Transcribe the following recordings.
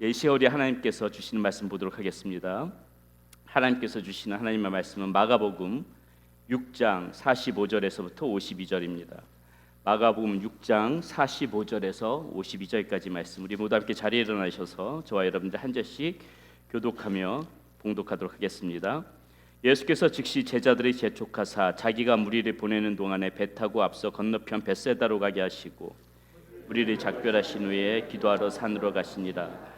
이 시월이 하나님께서 주시는 말씀 보도록 하겠습니다. 하나님께서 주시는 하나님의 말씀은 마가복음 6장 45절에서부터 52절입니다. 마가복음 6장 45절에서 52절까지 말씀 우리 모두 함께 자리에 일어나셔서 저와 여러분들 한 절씩 교독하며 봉독하도록 하겠습니다. 예수께서 즉시 제자들의 재촉하사 자기가 무리를 보내는 동안에 배 타고 앞서 건너편 벳세다로 가게 하시고 무리를 작별하신 후에 기도하러 산으로 가시니라.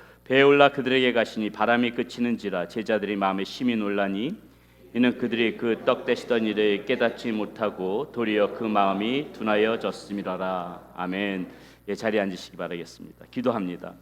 배에 올라 그들에게 가시니 바람이 그치는지라 제자들이 마음에 심히 놀라니 이는 그들이 그 떡 대시던 일을 깨닫지 못하고 도리어 그 마음이 둔하여졌음이라라. 아멘. 예, 자리에 앉으시기 바라겠습니다. 기도합니다.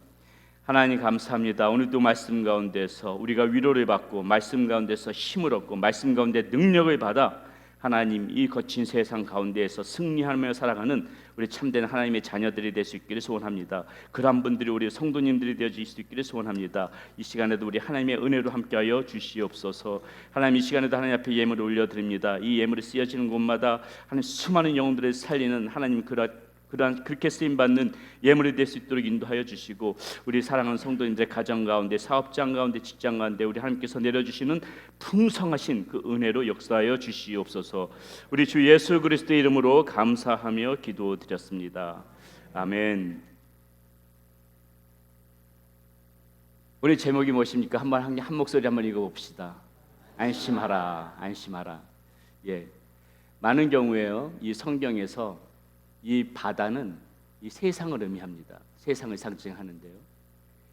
하나님 감사합니다. 오늘도 말씀 가운데서 우리가 위로를 받고 말씀 가운데서 힘을 얻고 말씀 가운데 능력을 받아 하나님 이 거친 세상 가운데에서 승리하며 살아가는 우리 참된 하나님의 자녀들이 될 수 있기를 소원합니다. 그런 분들이 우리 성도님들이 되어질 수 있기를 소원합니다. 이 시간에도 우리 하나님의 은혜로 함께하여 주시옵소서. 하나님 이 시간에도 하나님 앞에 예물을 올려드립니다. 이 예물이 쓰여지는 곳마다 하나님 수많은 영혼들을 살리는 하나님 그러 그러한 그렇게 쓰임 받는 예물이 될 수 있도록 인도하여 주시고 우리 사랑하는 성도님들의 가정 가운데 사업장 가운데 직장 가운데 우리 하나님께서 내려 주시는 풍성하신 그 은혜로 역사하여 주시옵소서. 우리 주 예수 그리스도의 이름으로 감사하며 기도드렸습니다. 아멘. 오늘 제목이 무엇입니까? 한번 한, 한 목소리 한번 읽어 봅시다. 안심하라, 안심하라. 예, 많은 경우에요. 이 성경에서 이 바다는 이 세상을 의미합니다. 세상을 상징하는데요.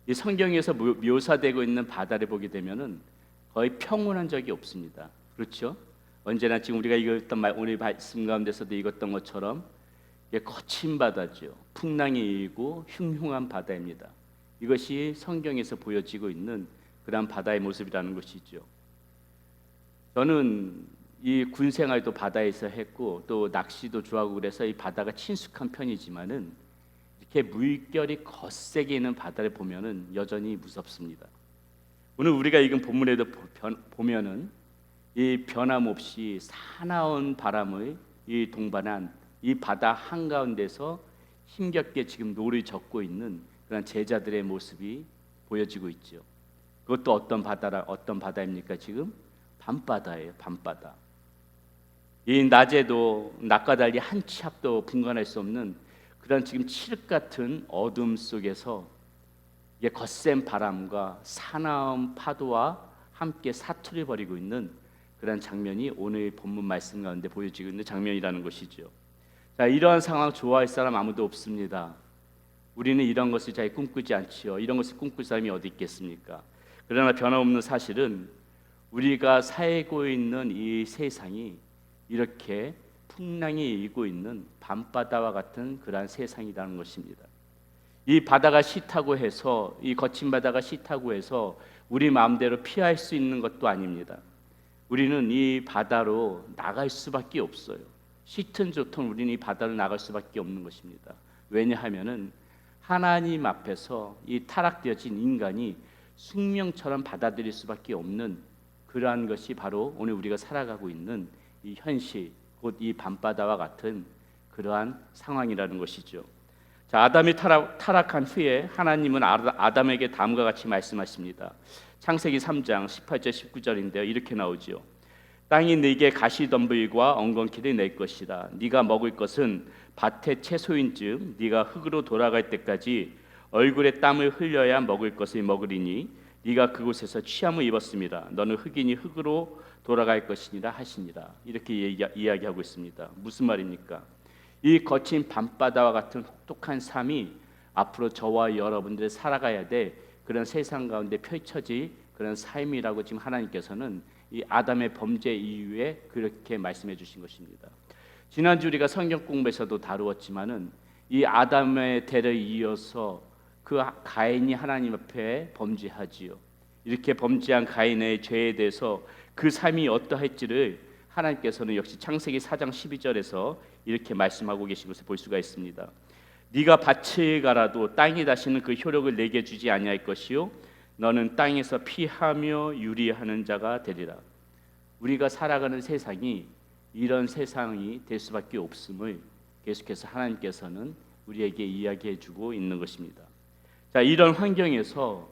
이 성경에서 묘- 묘사되고 있는 바다를 보게 되면은 거의 평온한 적이 없습니다. 그렇죠? 언제나 지금 우리가 읽었던 말, 오늘 말씀 가운데서도 읽었던 것처럼 이게 거친 바다죠. 풍랑이 일고 흉흉한 바다입니다. 이것이 성경에서 보여지고 있는 그러한 바다의 모습이라는 것이죠. 저는 이 군 생활도 바다에서 했고 또 낚시도 좋아하고 그래서 이 바다가 친숙한 편이지만은 이렇게 물결이 거세게 있는 바다를 보면은 여전히 무섭습니다. 오늘 우리가 읽은 본문에도 보면은 이 변함없이 사나운 바람을 이 동반한 이 바다 한가운데서 힘겹게 지금 노를 젓고 있는 그런 제자들의 모습이 보여지고 있죠. 그것도 어떤 바다라 어떤 바다입니까 지금 밤바다예요. 밤바다. 이 낮에도 낮과 달리 한 치 앞도 분간할 수 없는 그런 지금 칠흑 같은 어둠 속에서 이게 거센 바람과 사나운 파도와 함께 사투를 벌이고 있는 그런 장면이 오늘 본문 말씀 가운데 보여지고 있는 장면이라는 것이죠. 자, 이러한 상황 좋아할 사람 아무도 없습니다. 우리는 이런 것을 잘 꿈꾸지 않지요. 이런 것을 꿈꿀 사람이 어디 있겠습니까? 그러나 변함없는 사실은 우리가 살고 있는 이 세상이 이렇게 풍랑이 일고 있는 밤바다와 같은 그러한 세상이라는 것입니다. 이 바다가 싫다고 해서 이 거친 바다가 싫다고 해서 우리 마음대로 피할 수 있는 것도 아닙니다. 우리는 이 바다로 나갈 수밖에 없어요. 싫든 좋든 우리는 이 바다로 나갈 수밖에 없는 것입니다. 왜냐하면은 하나님 앞에서 이 타락되어진 인간이 숙명처럼 받아들일 수밖에 없는 그러한 것이 바로 오늘 우리가 살아가고 있는 이 현실, 곧 이 밤바다와 같은 그러한 상황이라는 것이죠. 자, 아담이 타락, 타락한 후에 하나님은 아다- 아담에게 다음과 같이 말씀하십니다. 창세기 3장 18절 19절인데요. 이렇게 나오지요. 땅이 네게 가시덤불과 엉겅퀴를 낼 것이다. 네가 먹을 것은 밭의 채소인즉 네가 흙으로 돌아갈 때까지 얼굴에 땀을 흘려야 먹을 것을 먹으리니 네가 그곳에서 취함을 입었습니다. 너는 흙이니 흙으로 돌아갈 것이니라 하시니라. 이렇게 얘기, 이야기 하고 있습니다. 무슨 말입니까? 이 거친 밤바다와 같은 혹독한 삶이 앞으로 저와 여러분들이 살아가야 돼 그런 세상 가운데 펼쳐질 그런 삶이라고 지금 하나님께서는 이 아담의 범죄 이후에 그렇게 말씀해 주신 것입니다. 지난주 우리가 성경 공부에서도 다루었지만은 이 아담의 대를 이어서 그 가인이 하나님 앞에 범죄하지요. 이렇게 범죄한 가인의 죄에 대해서 그 삶이 어떠할지를 하나님께서는 역시 창세기 4장 12절에서 이렇게 말씀하고 계신 것을 볼 수가 있습니다. 네가 밭에 가라도 땅이 다시는 그 효력을 내게 주지 아니할 것이요 너는 땅에서 피하며 유리하는 자가 되리라. 우리가 살아가는 세상이 이런 세상이 될 수밖에 없음을 계속해서 하나님께서는 우리에게 이야기해 주고 있는 것입니다. 자, 이런 환경에서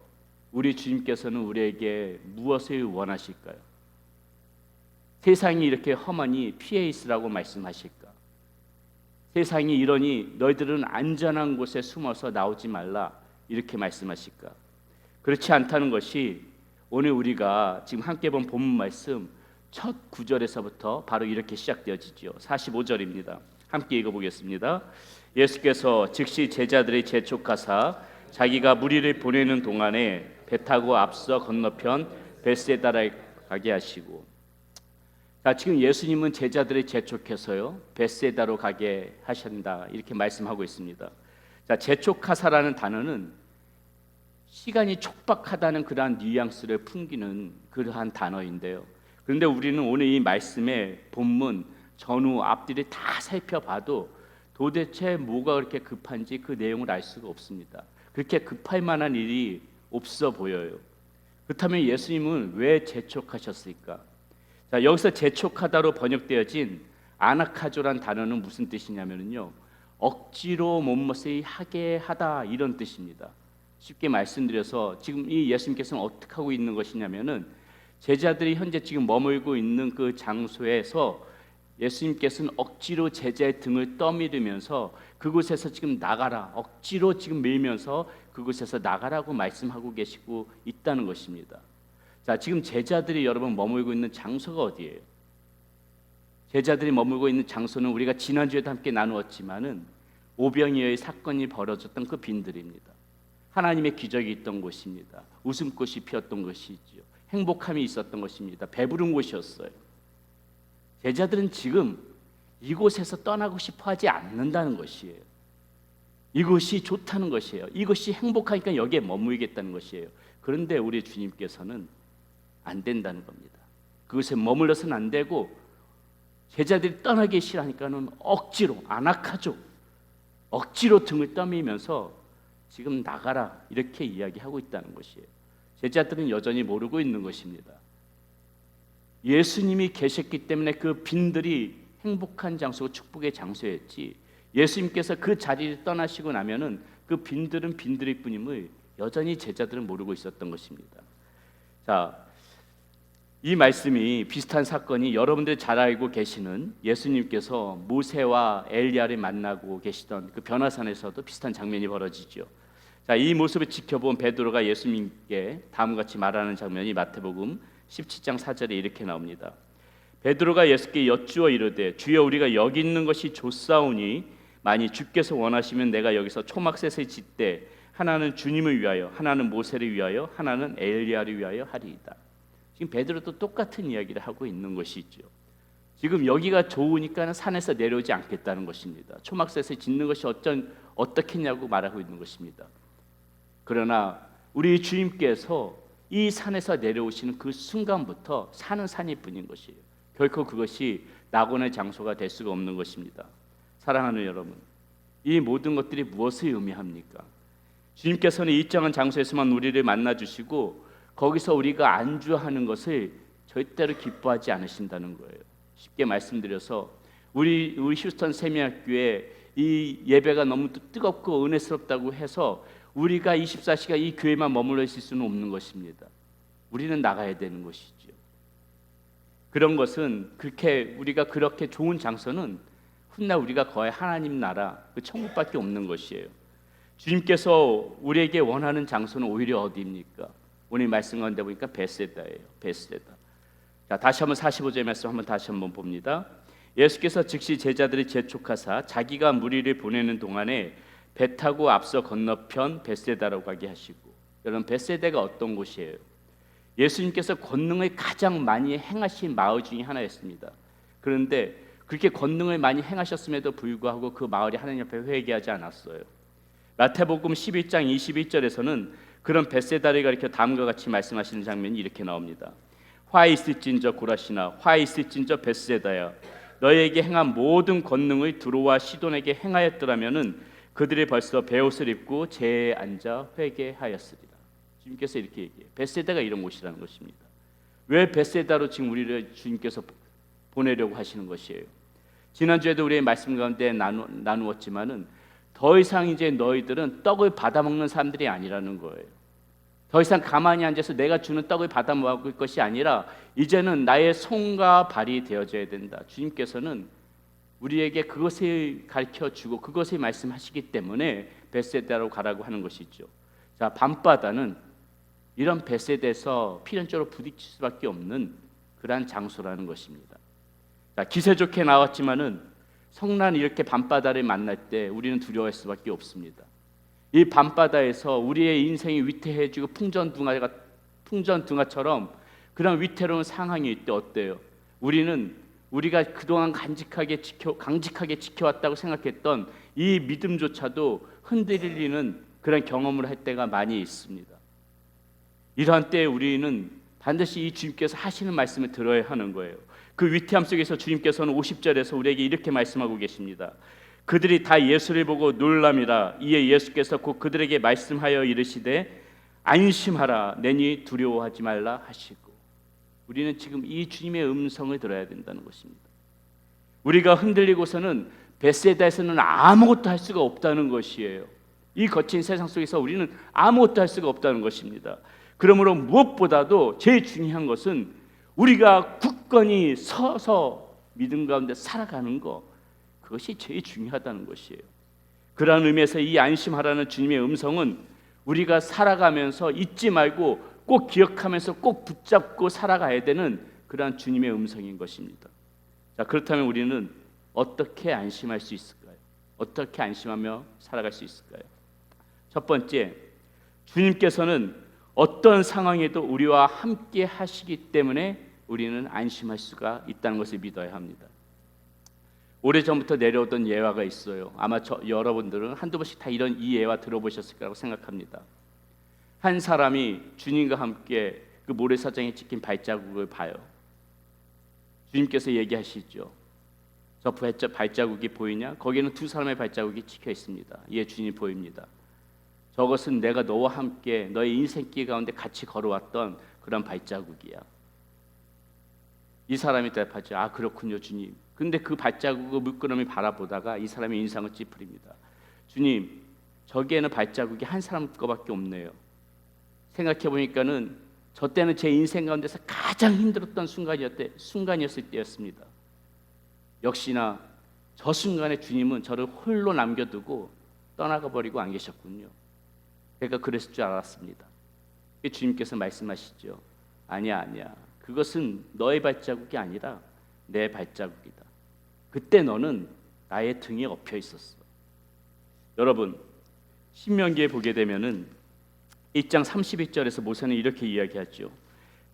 우리 주님께서는 우리에게 무엇을 원하실까요? 세상이 이렇게 험하니 피해 있으라고 말씀하실까? 세상이 이러니 너희들은 안전한 곳에 숨어서 나오지 말라 이렇게 말씀하실까? 그렇지 않다는 것이 오늘 우리가 지금 함께 본 본문 말씀 첫 구절에서부터 바로 이렇게 시작되어지죠. 45절입니다. 함께 읽어보겠습니다. 예수께서 즉시 제자들의 재촉하사 자기가 무리를 보내는 동안에 배 타고 앞서 건너편 베세다에 가게 하시고 자, 지금 예수님은 제자들의 재촉해서요 베세다로 가게 하신다 이렇게 말씀하고 있습니다. 자, 재촉하사라는 단어는 시간이 촉박하다는 그러한 뉘앙스를 풍기는 그러한 단어인데요. 그런데 우리는 오늘 이 말씀의 본문 전후 앞뒤를 다 살펴봐도 도대체 뭐가 그렇게 급한지 그 내용을 알 수가 없습니다. 그렇게 급할 만한 일이 없어 보여요. 그렇다면 예수님은 왜 재촉하셨을까? 자, 여기서 재촉하다로 번역되어진 아나카조란 단어는 무슨 뜻이냐면요. 억지로 못못을 하게 하다 이런 뜻입니다. 쉽게 말씀드려서 지금 이 예수님께서는 어떻게 하고 있는 것이냐면은 제자들이 현재 지금 머물고 있는 그 장소에서 예수님께서는 억지로 제자의 등을 떠밀으면서 그곳에서 지금 나가라 억지로 지금 밀면서 그곳에서 나가라고 말씀하고 계시고 있다는 것입니다. 자, 지금 제자들이 여러분 머물고 있는 장소가 어디예요? 제자들이 머물고 있는 장소는 우리가 지난주에도 함께 나누었지만은 오병이어의 사건이 벌어졌던 그 빈들입니다. 하나님의 기적이 있던 곳입니다. 웃음꽃이 피었던 것이지요. 행복함이 있었던 것입니다. 배부른 곳이었어요. 제자들은 지금 이곳에서 떠나고 싶어 하지 않는다는 것이에요. 이곳이 좋다는 것이에요. 이것이 행복하니까 여기에 머물겠다는 것이에요. 그런데 우리 주님께서는 안 된다는 겁니다. 그것에 머물러서는 안 되고 제자들이 떠나기 싫어하니까는 억지로 안악하죠. 억지로 등을 떠미면서 지금 나가라 이렇게 이야기하고 있다는 것이에요. 제자들은 여전히 모르고 있는 것입니다. 예수님이 계셨기 때문에 그 빈들이 행복한 장소, 축복의 장소였지. 예수님께서 그 자리를 떠나시고 나면은 그 빈들은 빈들일 뿐임을 여전히 제자들은 모르고 있었던 것입니다. 자, 이 말씀이 비슷한 사건이 여러분들 잘 알고 계시는 예수님께서 모세와 엘리야를 만나고 계시던 그 변화산에서도 비슷한 장면이 벌어지죠. 자, 이 모습을 지켜본 베드로가 예수님께 다음과 같이 말하는 장면이 마태복음 17장 4절에 이렇게 나옵니다. 베드로가 예수께 여쭈어 이르되 주여 우리가 여기 있는 것이 좋사오니 만일 주께서 원하시면 내가 여기서 초막셋을 짓되 하나는 주님을 위하여 하나는 모세를 위하여 하나는 엘리야를 위하여 하리이다. 지금 베드로도 똑같은 이야기를 하고 있는 것이죠. 지금 여기가 좋으니까 산에서 내려오지 않겠다는 것입니다. 초막셋을 짓는 것이 어쩐 어떻겠냐고 말하고 있는 것입니다. 그러나 우리 주님께서 이 산에서 내려오시는 그 순간부터 산은 산일 뿐인 것이에요. 결코 그것이 낙원의 장소가 될 수가 없는 것입니다. 사랑하는 여러분, 이 모든 것들이 무엇을 의미합니까? 주님께서는 일정한 장소에서만 우리를 만나 주시고 거기서 우리가 안주하는 것을 절대로 기뻐하지 않으신다는 거예요. 쉽게 말씀드려서 우리 우리 휴스턴 세미학교에 이 예배가 너무 뜨겁고 은혜스럽다고 해서 우리가 24시간 이 교회만 머물러 있을 수는 없는 것입니다. 우리는 나가야 되는 것이죠. 그런 것은 그렇게 우리가 그렇게 좋은 장소는 훗날 우리가 거의 하나님 나라 그 천국밖에 없는 것이에요. 주님께서 우리에게 원하는 장소는 오히려 어디입니까? 오늘 말씀 가운데 보니까 베세다예요. 베세다. 자, 다시 한번 45절 말씀 한번 다시 한번 봅니다. 예수께서 즉시 제자들이 재촉하사 자기가 무리를 보내는 동안에 배 타고 앞서 건너편 베세다로 가게 하시고 여러분 베세다가 어떤 곳이에요? 예수님께서 권능을 가장 많이 행하신 마을 중에 하나였습니다. 그런데 그렇게 권능을 많이 행하셨음에도 불구하고 그 마을이 하나님 앞에 회개하지 않았어요. 마태복음 11장 21절에서는 그런 베세다를 가리켜 다음과 같이 말씀하시는 장면이 이렇게 나옵니다. 화 있을진저 고라시나 화 있을진저 베세다야 너에게 행한 모든 권능을 두로와 시돈에게 행하였더라면은 그들이 벌써 베옷을 입고 제에 앉아 회개하였으리라. 주님께서 이렇게 얘기해요. 베세다가 이런 곳이라는 것입니다. 왜 베세다로 지금 우리를 주님께서 보내려고 하시는 것이에요. 지난주에도 우리의 말씀 가운데 나누, 나누었지만은 더 이상 이제 너희들은 떡을 받아 먹는 사람들이 아니라는 거예요. 더 이상 가만히 앉아서 내가 주는 떡을 받아 먹을 것이 아니라 이제는 나의 손과 발이 되어져야 된다. 주님께서는 우리에게 그것을 가르쳐 주고 그것을 말씀하시기 때문에 베세다로 가라고 하는 것이죠. 자, 밤바다는 이런 베세대에서 필연적으로 부딪힐 수밖에 없는 그러한 장소라는 것입니다. 자, 기세 좋게 나왔지만은 성난 이렇게 밤바다를 만날 때 우리는 두려워할 수밖에 없습니다. 이 밤바다에서 우리의 인생이 위태해지고 풍전등화가 풍전등화처럼 그런 위태로운 상황이 있때 어때요? 우리는 우리가 그동안 간직하게 지켜 강직하게 지켜왔다고 생각했던 이 믿음조차도 흔들리는 그런 경험을 할 때가 많이 있습니다. 이러한 때에 우리는 반드시 이 주님께서 하시는 말씀을 들어야 하는 거예요. 그 위태함 속에서 주님께서는 50절에서 우리에게 이렇게 말씀하고 계십니다. 그들이 다 예수를 보고 놀람이라 이에 예수께서 곧 그들에게 말씀하여 이르시되 안심하라 내니 두려워하지 말라 하시고 우리는 지금 이 주님의 음성을 들어야 된다는 것입니다. 우리가 흔들리고서는 베세다에서는 아무것도 할 수가 없다는 것이에요. 이 거친 세상 속에서 우리는 아무것도 할 수가 없다는 것입니다. 그러므로 무엇보다도 제일 중요한 것은 우리가 굳건히 서서 믿음 가운데 살아가는 것 그것이 제일 중요하다는 것이에요. 그러한 의미에서 이 안심하라는 주님의 음성은 우리가 살아가면서 잊지 말고 꼭 기억하면서 꼭 붙잡고 살아가야 되는 그러한 주님의 음성인 것입니다. 자, 그렇다면 우리는 어떻게 안심할 수 있을까요? 어떻게 안심하며 살아갈 수 있을까요? 첫 번째, 주님께서는 어떤 상황에도 우리와 함께 하시기 때문에 우리는 안심할 수가 있다는 것을 믿어야 합니다. 오래전부터 내려오던 예화가 있어요. 아마 저, 여러분들은 한두 번씩 다 이런 이 예화 들어보셨을 거라고 생각합니다. 한 사람이 주님과 함께 그 모래사장에 찍힌 발자국을 봐요. 주님께서 얘기하시죠. 저 발자, 발자국이 보이냐? 거기에는 두 사람의 발자국이 찍혀 있습니다. 예, 주님 보입니다. 저것은 내가 너와 함께 너의 인생길 가운데 같이 걸어왔던 그런 발자국이야. 이 사람이 대답하죠. 아 그렇군요, 주님. 근데 그 발자국을 물끄러미 바라보다가 이 사람의 인상을 찌푸립니다. 주님, 저기에는 발자국이 한 사람 거밖에 없네요. 생각해 보니까는 저 때는 제 인생 가운데서 가장 힘들었던 순간이었대, 순간이었을 때였습니다. 역시나 저 순간에 주님은 저를 홀로 남겨두고 떠나가 버리고 안 계셨군요. 제가 그랬을 줄 알았습니다. 주님께서 말씀하시죠. 아니야, 아니야. 그것은 너의 발자국이 아니라 내 발자국이다. 그때 너는 나의 등에 엎여 있었어. 여러분, 신명기에 보게 되면은 1장 31절에서 모세는 이렇게 이야기하죠.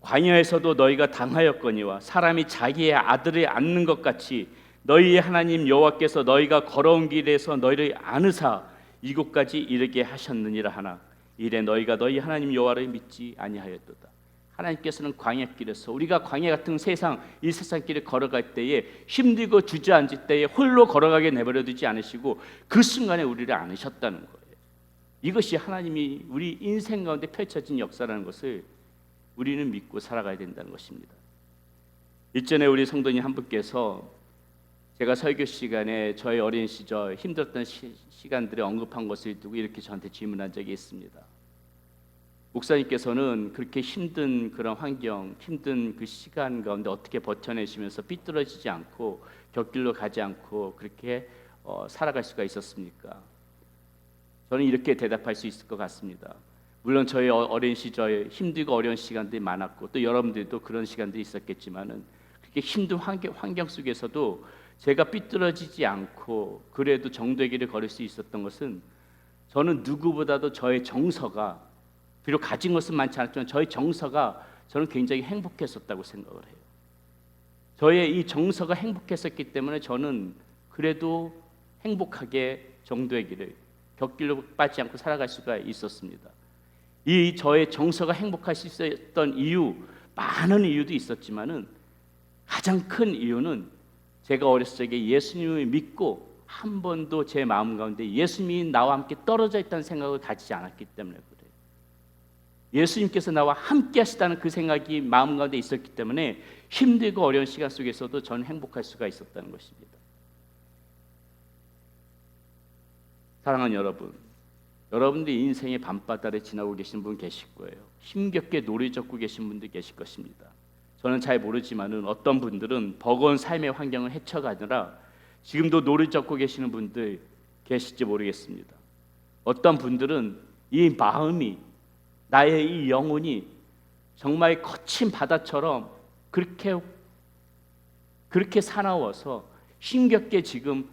광야에서도 너희가 당하였거니와 사람이 자기의 아들을 안는 것 같이 너희의 하나님 여호와께서 너희가 걸어온 길에서 너희를 안으사 이곳까지 이르게 하셨느니라 하나 이래 너희가 너희 하나님 여호와를 믿지 아니하였도다. 하나님께서는 광야길에서 우리가 광야 같은 세상 이 세상 길을 걸어갈 때에 힘들고 주저앉을 때에 홀로 걸어가게 내버려 두지 않으시고 그 순간에 우리를 안으셨다는 거예요. 이것이 하나님이 우리 인생 가운데 펼쳐진 역사라는 것을 우리는 믿고 살아가야 된다는 것입니다. 일전에 우리 성도님 한 분께서 제가 설교 시간에 저의 어린 시절 힘들었던 시, 시간들을 언급한 것을 두고 이렇게 저한테 질문한 적이 있습니다. 목사님께서는 그렇게 힘든 그런 환경, 힘든 그 시간 가운데 어떻게 버텨내시면서 삐뚤어지지 않고 곁길로 가지 않고 그렇게 어, 살아갈 수가 있었습니까? 저는 이렇게 대답할 수 있을 것 같습니다. 물론 저의 어, 어린 시절 힘들고 어려운 시간들이 많았고 또 여러분들도 그런 시간들이 있었겠지만은 그렇게 힘든 환경, 환경 속에서도 제가 삐뚤어지지 않고 그래도 정도의 길을 걸을 수 있었던 것은 저는 누구보다도 저의 정서가 비록 가진 것은 많지 않았지만 저의 정서가 저는 굉장히 행복했었다고 생각을 해요. 저의 이 정서가 행복했었기 때문에 저는 그래도 행복하게 정도의 길을 곁길로 빠지 않고 살아갈 수가 있었습니다. 이 저의 정서가 행복할 수 있었던 이유 많은 이유도 있었지만은 가장 큰 이유는 제가 어렸을 적에 예수님을 믿고 한 번도 제 마음 가운데 예수님이 나와 함께 떨어져 있다는 생각을 가지지 않았기 때문에 그래요. 예수님께서 나와 함께 하시다는 그 생각이 마음 가운데 있었기 때문에 힘들고 어려운 시간 속에서도 저는 행복할 수가 있었다는 것입니다. 사랑하는 여러분, 여러분들 인생의 밤바다를 지나고 계신 분 계실 거예요. 힘겹게 노래 적고 계신 분들 계실 것입니다. 저는 잘 모르지만은 어떤 분들은 버거운 삶의 환경을 헤쳐가느라 지금도 노래 적고 계시는 분들 계실지 모르겠습니다. 어떤 분들은 이 마음이 나의 이 영혼이 정말 거친 바다처럼 그렇게 그렇게 사나워서 힘겹게 지금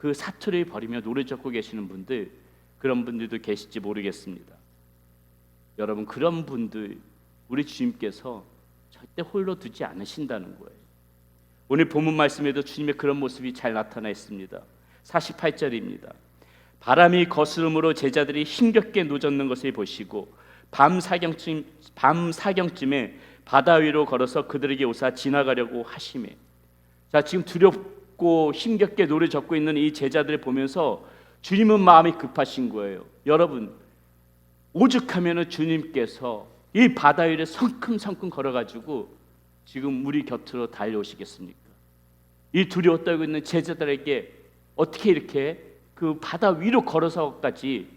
그 사투를 벌이며 노래 적고 계시는 분들 그런 분들도 계실지 모르겠습니다. 여러분 그런 분들 우리 주님께서 절대 홀로 두지 않으신다는 거예요. 오늘 본문 말씀에도 주님의 그런 모습이 잘 나타나 있습니다. 48절입니다. 바람이 거스름으로 제자들이 힘겹게 노젓는 것을 보시고 밤 사경쯤 밤 사경쯤에 바다 위로 걸어서 그들에게 오사 지나가려고 하심에 자 지금 두렵 고 힘겹게 노래 적고 있는 이 제자들을 보면서 주님은 마음이 급하신 거예요. 여러분 오죽하면은 주님께서 이 바다 위를 성큼성큼 걸어가지고 지금 우리 곁으로 달려오시겠습니까? 이 두려워 떨고 있는 제자들에게 어떻게 이렇게 그 바다 위로 걸어서까지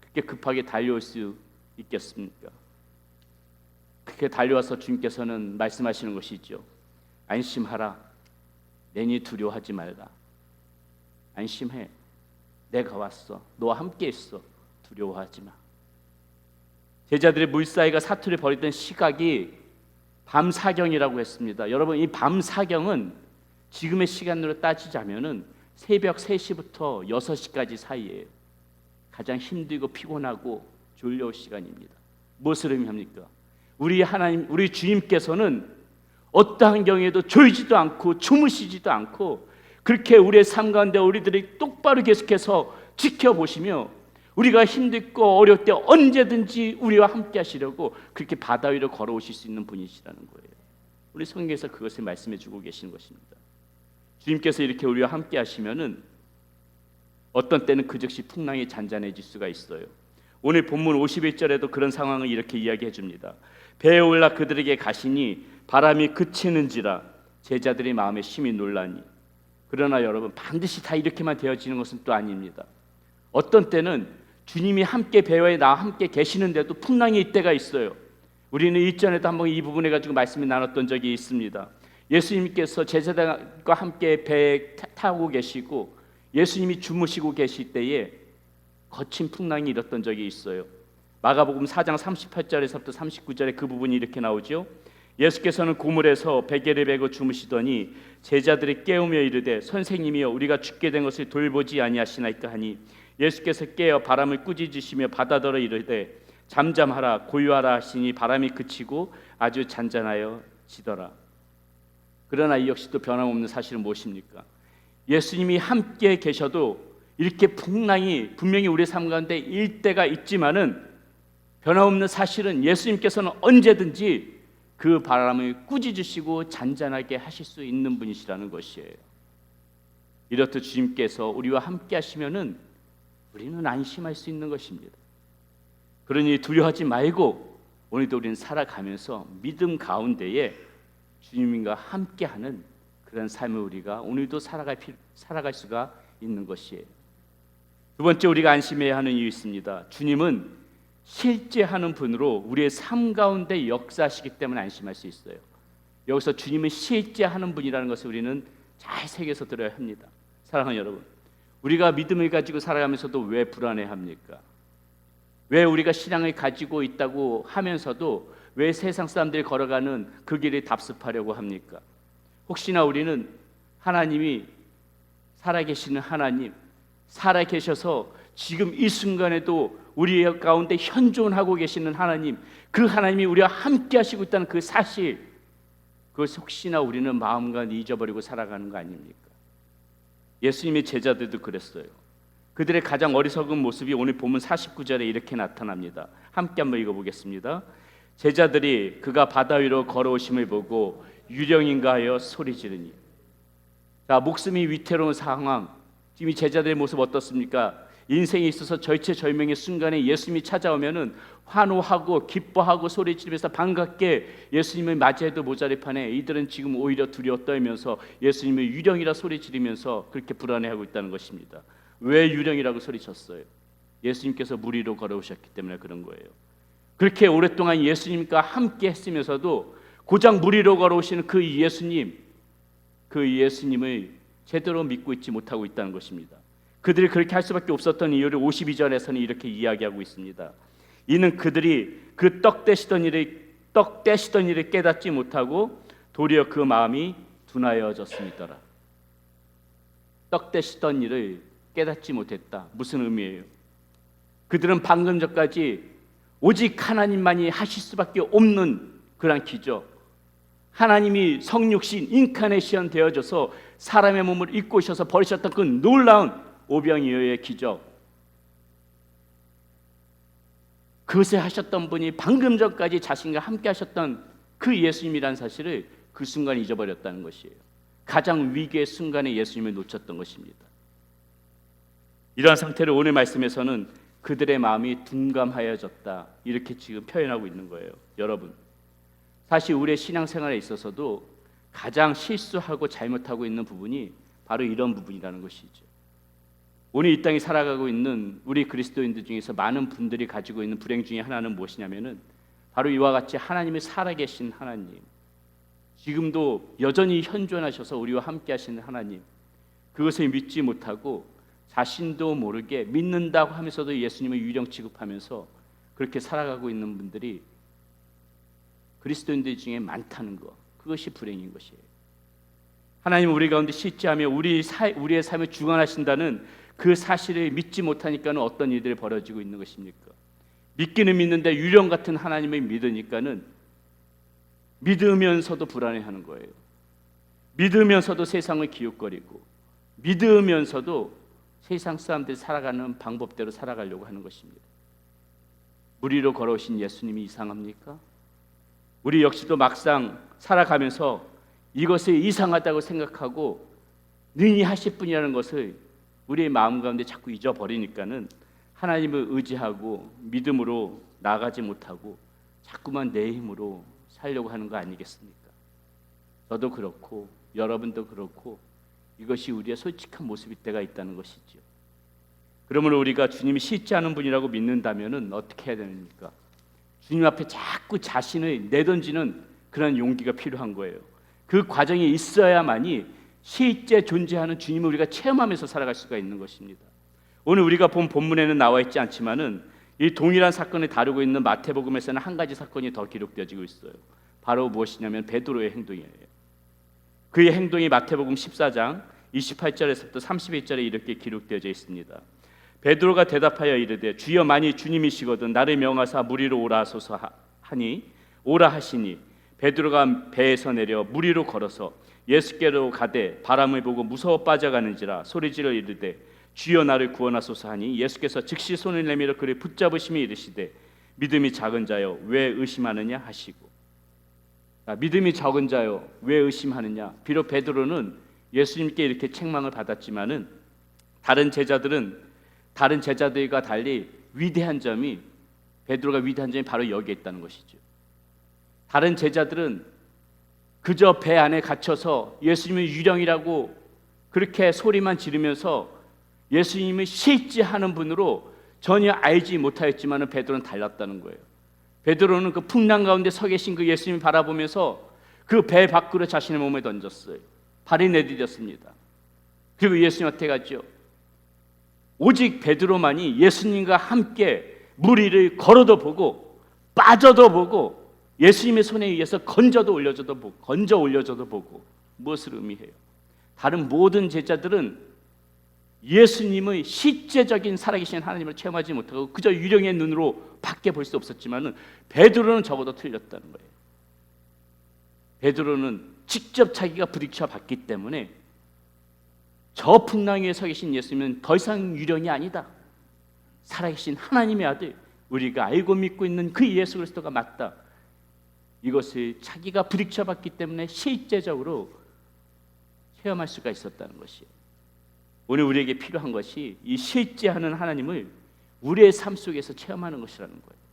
그렇게 급하게 달려올 수 있겠습니까? 그렇게 달려와서 주님께서는 말씀하시는 것이죠. 안심하라. 내니 두려워하지 말라. 안심해. 내가 왔어. 너와 함께 있어. 두려워하지 마. 제자들의 물사이가 사투를 벌이던 시각이 밤 사경이라고 했습니다. 여러분 이 밤 사경은 지금의 시간으로 따지자면은 새벽 3시부터 6시까지 사이에 가장 힘들고 피곤하고 졸려올 시간입니다. 무엇을 의미합니까? 우리 하나님, 우리 주님께서는 어떠한 경우에도 졸지도 않고 주무시지도 않고 그렇게 우리의 삶 가운데 우리들이 똑바로 계속해서 지켜보시며 우리가 힘들고 어려울 때 언제든지 우리와 함께 하시려고 그렇게 바다 위로 걸어오실 수 있는 분이시라는 거예요. 우리 성경에서 그것을 말씀해 주고 계시는 것입니다. 주님께서 이렇게 우리와 함께 하시면은 어떤 때는 그 즉시 풍랑이 잔잔해질 수가 있어요. 오늘 본문 51절에도 그런 상황을 이렇게 이야기해 줍니다. 배에 올라 그들에게 가시니 바람이 그치는지라 제자들의 마음에 심히 놀라니 그러나 여러분 반드시 다 이렇게만 되어지는 것은 또 아닙니다. 어떤 때는 주님이 함께 배에 나와 함께 계시는데도 풍랑이 이때가 있어요. 우리는 이전에도 한번 이 부분에 가지고 말씀을 나눴던 적이 있습니다. 예수님께서 제자들과 함께 배에 타고 계시고 예수님이 주무시고 계실 때에 거친 풍랑이 일었던 적이 있어요. 마가복음 4장 38절에서부터 39절에 그 부분이 이렇게 나오죠. 예수께서는 고물에서 베개를 베고 주무시더니 제자들이 깨우며 이르되 선생님이여 우리가 죽게 된 것을 돌보지 아니하시나이까 하니 예수께서 깨어 바람을 꾸짖으시며 바다더러 이르되 잠잠하라 고요하라 하시니 바람이 그치고 아주 잔잔하여 지더라. 그러나 이 역시 또 변함없는 사실은 무엇입니까? 예수님이 함께 계셔도 이렇게 풍랑이 분명히 우리 삶 가운데 일 때가 있지만은 변함없는 사실은 예수님께서는 언제든지 그 바람을 꾸짖으시고 잔잔하게 하실 수 있는 분이시라는 것이에요. 이렇듯 주님께서 우리와 함께 하시면은 우리는 안심할 수 있는 것입니다. 그러니 두려워하지 말고 오늘도 우리는 살아가면서 믿음 가운데에 주님과 함께하는 그런 삶을 우리가 오늘도 살아갈 필, 살아갈 수가 있는 것이에요. 두 번째 우리가 안심해야 하는 이유 있습니다. 주님은 실제하는 분으로 우리의 삶 가운데 역사하시기 때문에 안심할 수 있어요. 여기서 주님은 실제하는 분이라는 것을 우리는 잘 새겨서 들어야 합니다. 사랑하는 여러분, 우리가 믿음을 가지고 살아가면서도 왜 불안해합니까? 왜 우리가 신앙을 가지고 있다고 하면서도 왜 세상 사람들이 걸어가는 그 길을 답습하려고 합니까? 혹시나 우리는 하나님이 살아계시는 하나님, 살아계셔서 지금 이 순간에도 우리 가운데 현존하고 계시는 하나님, 그 하나님이 우리와 함께 하시고 있다는 그 사실, 그것 혹시나 우리는 마음과 잊어버리고 살아가는 거 아닙니까? 예수님의 제자들도 그랬어요. 그들의 가장 어리석은 모습이 오늘 본문 49절에 이렇게 나타납니다. 함께 한번 읽어보겠습니다. 제자들이 그가 바다 위로 걸어오심을 보고 유령인가 하여 소리 지르니 자 목숨이 위태로운 상황 지금 이 제자들의 모습 어떻습니까? 인생에 있어서 절체절명의 순간에 예수님이 찾아오면은 환호하고 기뻐하고 소리 지르면서 반갑게 예수님을 맞이해도 모자랄 판에 이들은 지금 오히려 두려워 떨면서 예수님을 유령이라 소리 지르면서 그렇게 불안해하고 있다는 것입니다. 왜 유령이라고 소리쳤어요? 예수님께서 물 위로 걸어오셨기 때문에 그런 거예요. 그렇게 오랫동안 예수님과 함께 했으면서도 고장 물 위로 걸어오시는 그 예수님, 그 예수님을 제대로 믿고 있지 못하고 있다는 것입니다. 그들이 그렇게 할 수밖에 없었던 이유를 52절에서는 이렇게 이야기하고 있습니다. 이는 그들이 그 떡 떼시던 일을 떡 떼시던 일을 깨닫지 못하고 도리어 그 마음이 둔하여졌음이더라. 떡 떼시던 일을 깨닫지 못했다. 무슨 의미예요? 그들은 방금 전까지 오직 하나님만이 하실 수밖에 없는 그런 기적. 하나님이 성육신 인카네이션 되어져서 사람의 몸을 입고 오셔서 버리셨던 그 놀라운 오병이어의 기적. 그것을 하셨던 분이 방금 전까지 자신과 함께 하셨던 그 예수님이라는 사실을 그 순간 잊어버렸다는 것이에요. 가장 위기의 순간에 예수님을 놓쳤던 것입니다. 이러한 상태를 오늘 말씀에서는 그들의 마음이 둔감하여졌다. 이렇게 지금 표현하고 있는 거예요. 여러분. 사실 우리의 신앙생활에 있어서도 가장 실수하고 잘못하고 있는 부분이 바로 이런 부분이라는 것이죠. 오늘 이 땅에 살아가고 있는 우리 그리스도인들 중에서 많은 분들이 가지고 있는 불행 중에 하나는 무엇이냐면은 바로 이와 같이 하나님이 살아계신 하나님, 지금도 여전히 현존하셔서 우리와 함께 하시는 하나님, 그것을 믿지 못하고 자신도 모르게 믿는다고 하면서도 예수님을 유령 취급하면서 그렇게 살아가고 있는 분들이 그리스도인들 중에 많다는 것, 그것이 불행인 것이에요. 하나님 우리 가운데 실제하며 우리 사, 우리의 삶을 주관하신다는 그 사실을 믿지 못하니까는 어떤 일들이 벌어지고 있는 것입니까? 믿기는 믿는데 유령 같은 하나님을 믿으니까는 믿으면서도 불안해하는 거예요. 믿으면서도 세상을 기웃거리고 믿으면서도 세상 사람들이 살아가는 방법대로 살아가려고 하는 것입니다. 물 위로 걸어오신 예수님이 이상합니까? 우리 역시도 막상 살아가면서 이것이 이상하다고 생각하고 능히 하실 분이라는 것을 우리의 마음 가운데 자꾸 잊어버리니까는 하나님을 의지하고 믿음으로 나가지 못하고 자꾸만 내 힘으로 살려고 하는 거 아니겠습니까? 저도 그렇고 여러분도 그렇고 이것이 우리의 솔직한 모습일 때가 있다는 것이죠. 그러므로 우리가 주님이 쉽지 않은 분이라고 믿는다면은 어떻게 해야 됩니까? 주님 앞에 자꾸 자신을 내던지는 그런 용기가 필요한 거예요. 그 과정이 있어야만이 실제 존재하는 주님을 우리가 체험하면서 살아갈 수가 있는 것입니다. 오늘 우리가 본 본문에는 나와 있지 않지만은 이 동일한 사건을 다루고 있는 마태복음에서는 한 가지 사건이 더 기록되어지고 있어요. 바로 무엇이냐면 베드로의 행동이에요. 그의 행동이 마태복음 14장 28절에서부터 31절에 이렇게 기록되어져 있습니다. 베드로가 대답하여 이르되 주여 만일 주님이시거든 나를 명하사 물 위로 오라 하소서 하니 오라 하시니 베드로가 배에서 내려 물 위로 걸어서 예수께로 가되 바람을 보고 무서워 빠져가는지라 소리지르 이르되 주여 나를 구원하소서 하니 예수께서 즉시 손을 내밀어 그를 붙잡으심이 이르시되 믿음이 작은 자여 왜 의심하느냐 하시고 아, 믿음이 적은 자여 왜 의심하느냐 비록 베드로는 예수님께 이렇게 책망을 받았지만은 다른 제자들은 다른 제자들과 달리 위대한 점이 베드로가 위대한 점이 바로 여기에 있다는 것이죠. 다른 제자들은 그저 배 안에 갇혀서 예수님을 유령이라고 그렇게 소리만 지르면서 예수님을 실지하는 분으로 전혀 알지 못하였지만 베드로는 달랐다는 거예요. 베드로는 그 풍랑 가운데 서 계신 그 예수님을 바라보면서 그 배 밖으로 자신의 몸을 던졌어요. 발이 내디뎠습니다. 그리고 예수님한테 갔죠. 오직 베드로만이 예수님과 함께 물 위를 걸어도 보고 빠져도 보고 예수님의 손에 의해서 건져도 올려줘도 보고 건져 올려줘도 보고 무엇을 의미해요? 다른 모든 제자들은 예수님의 실제적인 살아계신 하나님을 체험하지 못하고 그저 유령의 눈으로 밖에 볼 수 없었지만은 베드로는 적어도 틀렸다는 거예요. 베드로는 직접 자기가 부딪혀 봤기 때문에 저 풍랑 위에 서 계신 예수님은 더 이상 유령이 아니다. 살아계신 하나님의 아들, 우리가 알고 믿고 있는 그 예수 그리스도가 맞다. 이것을 자기가 부딪혀봤기 때문에 실제적으로 체험할 수가 있었다는 것이에요. 오늘 우리에게 필요한 것이 이 실제하는 하나님을 우리의 삶 속에서 체험하는 것이라는 거예요.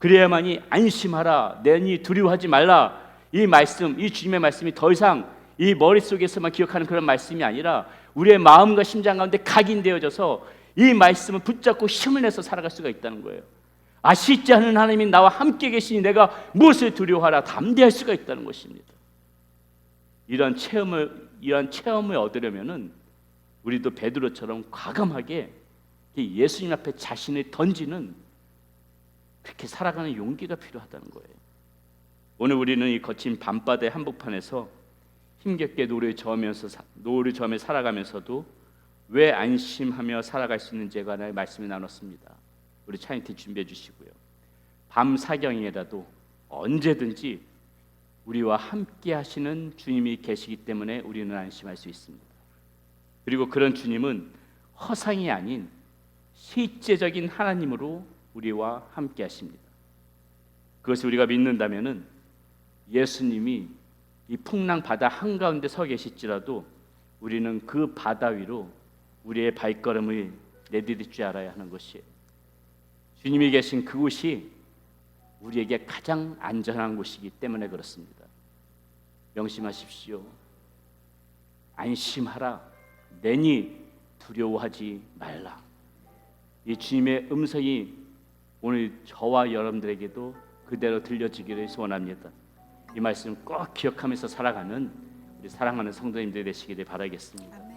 그래야만이 안심하라, 내니 두려워하지 말라. 이 말씀, 이 주님의 말씀이 더 이상 이 머릿속에서만 기억하는 그런 말씀이 아니라 우리의 마음과 심장 가운데 각인되어져서 이 말씀을 붙잡고 힘을 내서 살아갈 수가 있다는 거예요. 아 실제 하는 하나님이 나와 함께 계시니 내가 무엇을 두려워하라 담대할 수가 있다는 것입니다. 이런 체험을 이런 체험을 얻으려면은 우리도 베드로처럼 과감하게 이 예수님 앞에 자신을 던지는 그렇게 살아가는 용기가 필요하다는 거예요. 오늘 우리는 이 거친 밤바다의 한복판에서 힘겹게 노를 저으면서 사- 노를 저으며 살아가면서도 왜 안심하며 살아갈 수 있는지에 관한 말씀을 나눴습니다. 우리 차인티 준비해 주시고요. 밤 사경이라도 언제든지 우리와 함께 하시는 주님이 계시기 때문에 우리는 안심할 수 있습니다. 그리고 그런 주님은 허상이 아닌 실제적인 하나님으로 우리와 함께 하십니다. 그것을 우리가 믿는다면은 예수님이 이 풍랑 바다 한가운데 서 계실지라도 우리는 그 바다 위로 우리의 발걸음을 내디딜 줄 알아야 하는 것이에요. 주님이 계신 그곳이 우리에게 가장 안전한 곳이기 때문에 그렇습니다. 명심하십시오. 안심하라. 내니 두려워하지 말라. 이 주님의 음성이 오늘 저와 여러분들에게도 그대로 들려지기를 소원합니다. 이 말씀 꼭 기억하면서 살아가는 우리 사랑하는 성도님들 되시기를 바라겠습니다.